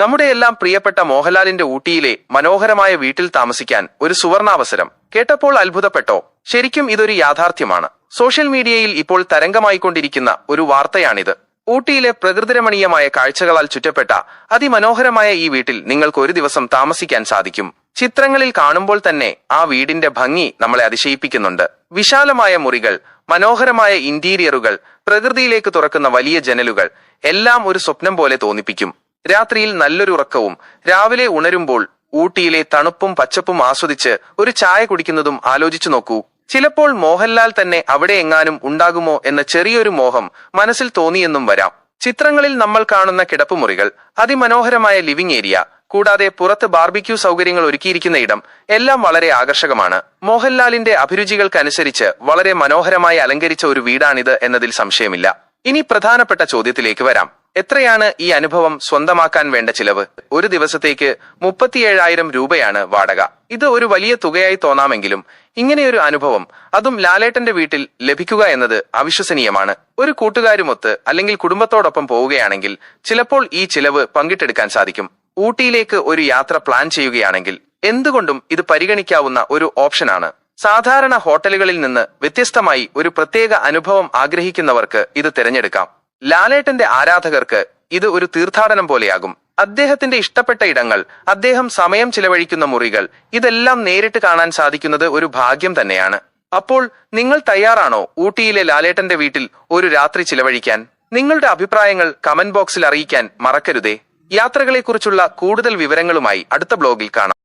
നമ്മുടെ എല്ലാം പ്രിയപ്പെട്ട മോഹൻലാലിന്റെ ഊട്ടിയിലെ മനോഹരമായ വീട്ടിൽ താമസിക്കാൻ ഒരു സുവർണാവസരം. കേട്ടപ്പോൾ അത്ഭുതപ്പെട്ടോ? ശരിക്കും ഇതൊരു യാഥാർത്ഥ്യമാണ്. സോഷ്യൽ മീഡിയയിൽ ഇപ്പോൾ തരംഗമായിക്കൊണ്ടിരിക്കുന്ന ഒരു വാർത്തയാണിത്. ഊട്ടിയിലെ പ്രകൃതിരമണീയമായ കാഴ്ചകളാൽ ചുറ്റപ്പെട്ട അതിമനോഹരമായ ഈ വീട്ടിൽ നിങ്ങൾക്ക് ഒരു ദിവസം താമസിക്കാൻ സാധിക്കും. ചിത്രങ്ങളിൽ കാണുമ്പോൾ തന്നെ ആ വീടിന്റെ ഭംഗി നമ്മളെ അതിശയിപ്പിക്കുന്നുണ്ട്. വിശാലമായ മുറികൾ മനോഹരമായ ഇന്റീരിയറുകൾ പ്രകൃതിയിലേക്ക് തുറക്കുന്ന വലിയ ജനലുകൾ എല്ലാം ഒരു സ്വപ്നം പോലെ തോന്നിപ്പിക്കും. രാത്രിയിൽ നല്ലൊരു ഉറക്കവും രാവിലെ ഉണരുമ്പോൾ ഊട്ടിയിലെ തണുപ്പും പച്ചപ്പും ആസ്വദിച്ച് ഒരു ചായ കുടിക്കുന്നതും ആലോചിച്ചു നോക്കൂ. ചിലപ്പോൾ മോഹൻലാൽ തന്നെ അവിടെ എങ്ങാനും ഉണ്ടാകുമോ എന്ന ചെറിയൊരു മോഹം മനസ്സിൽ തോന്നിയെന്നും വരാം. ചിത്രങ്ങളിൽ നമ്മൾ കാണുന്ന കിടപ്പുമുറികൾ അതിമനോഹരമായ ലിവിംഗ് ഏരിയ കൂടാതെ പുറത്ത് ബാർബിക്യൂ സൗകര്യങ്ങൾ ഒരുക്കിയിരിക്കുന്ന ഇടം എല്ലാം വളരെ ആകർഷകമാണ്. മോഹൻലാലിന്റെ അഭിരുചികൾക്കനുസരിച്ച് വളരെ മനോഹരമായി അലങ്കരിച്ച ഒരു വീടാണിത് എന്നതിൽ സംശയമില്ല. ഇനി പ്രധാനപ്പെട്ട ചോദ്യത്തിലേക്ക് വരാം. എത്രയാണ് ഈ അനുഭവം സ്വന്തമാക്കാൻ വേണ്ട ചിലവ്? ഒരു ദിവസത്തേക്ക് മുപ്പത്തിയേഴായിരം രൂപയാണ് വാടക. ഇത് ഒരു വലിയ തുകയായി തോന്നാമെങ്കിലും ഇങ്ങനെയൊരു അനുഭവം അതും ലാലേട്ടന്റെ വീട്ടിൽ ലഭിക്കുക എന്നത് അവിശ്വസനീയമാണ്. ഒരു കൂട്ടുകാരുമൊത്ത് അല്ലെങ്കിൽ കുടുംബത്തോടൊപ്പം പോവുകയാണെങ്കിൽ ചിലപ്പോൾ ഈ ചിലവ് പങ്കിട്ടെടുക്കാൻ സാധിക്കും. ഊട്ടിയിലേക്ക് ഒരു യാത്ര പ്ലാൻ ചെയ്യുകയാണെങ്കിൽ എന്തുകൊണ്ടും ഇത് പരിഗണിക്കാവുന്ന ഒരു ഓപ്ഷനാണ്. സാധാരണ ഹോട്ടലുകളിൽ നിന്ന് വ്യത്യസ്തമായി ഒരു പ്രത്യേക അനുഭവം ആഗ്രഹിക്കുന്നവർക്ക് ഇത് തിരഞ്ഞെടുക്കാം. ലാലേട്ടന്റെ ആരാധകർക്ക് ഇത് ഒരു തീർത്ഥാടനം പോലെയാകും. അദ്ദേഹത്തിന്റെ ഇഷ്ടപ്പെട്ട ഇടങ്ങൾ അദ്ദേഹം സമയം ചിലവഴിക്കുന്ന മുറികൾ ഇതെല്ലാം നേരിട്ട് കാണാൻ സാധിക്കുന്നത് ഒരു ഭാഗ്യം തന്നെയാണ്. അപ്പോൾ നിങ്ങൾ തയ്യാറാണോ ഊട്ടിയിലെ ലാലേട്ടന്റെ വീട്ടിൽ ഒരു രാത്രി ചിലവഴിക്കാൻ? നിങ്ങളുടെ അഭിപ്രായങ്ങൾ കമന്റ് ബോക്സിൽ അറിയിക്കാൻ മറക്കരുതേ. യാത്രകളെക്കുറിച്ചുള്ള കൂടുതൽ വിവരങ്ങളുമായി അടുത്ത ബ്ലോഗിൽ കാണാം.